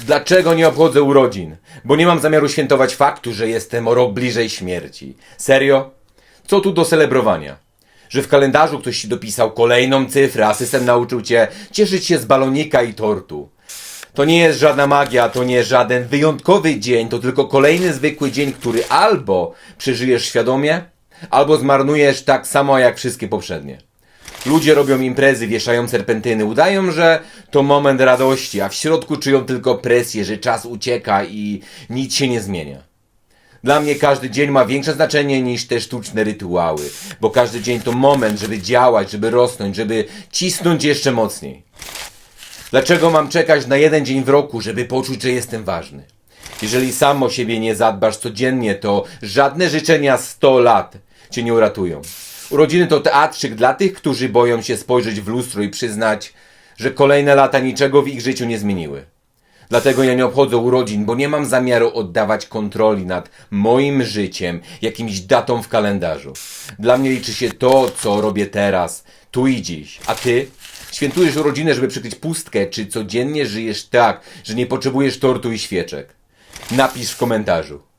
Dlaczego nie obchodzę urodzin? Bo nie mam zamiaru świętować faktu, że jestem o rok bliżej śmierci. Serio? Co tu do celebrowania? Że w kalendarzu ktoś ci dopisał kolejną cyfrę, a system nauczył cię cieszyć się z balonika i tortu. To nie jest żadna magia, to nie żaden wyjątkowy dzień, to tylko kolejny zwykły dzień, który albo przeżyjesz świadomie, albo zmarnujesz tak samo jak wszystkie poprzednie. Ludzie robią imprezy, wieszają serpentyny, udają, że to moment radości, a w środku czują tylko presję, że czas ucieka i nic się nie zmienia. Dla mnie każdy dzień ma większe znaczenie niż te sztuczne rytuały, bo każdy dzień to moment, żeby działać, żeby rosnąć, żeby cisnąć jeszcze mocniej. Dlaczego mam czekać na jeden dzień w roku, żeby poczuć, że jestem ważny? Jeżeli sam o siebie nie zadbasz codziennie, to żadne życzenia 100 lat cię nie uratują. Urodziny to teatrzyk dla tych, którzy boją się spojrzeć w lustro i przyznać, że kolejne lata niczego w ich życiu nie zmieniły. Dlatego ja nie obchodzę urodzin, bo nie mam zamiaru oddawać kontroli nad moim życiem jakimś datą w kalendarzu. Dla mnie liczy się to, co robię teraz, tu i dziś. A ty? Świętujesz urodziny, żeby przykryć pustkę, czy codziennie żyjesz tak, że nie potrzebujesz tortu i świeczek? Napisz w komentarzu.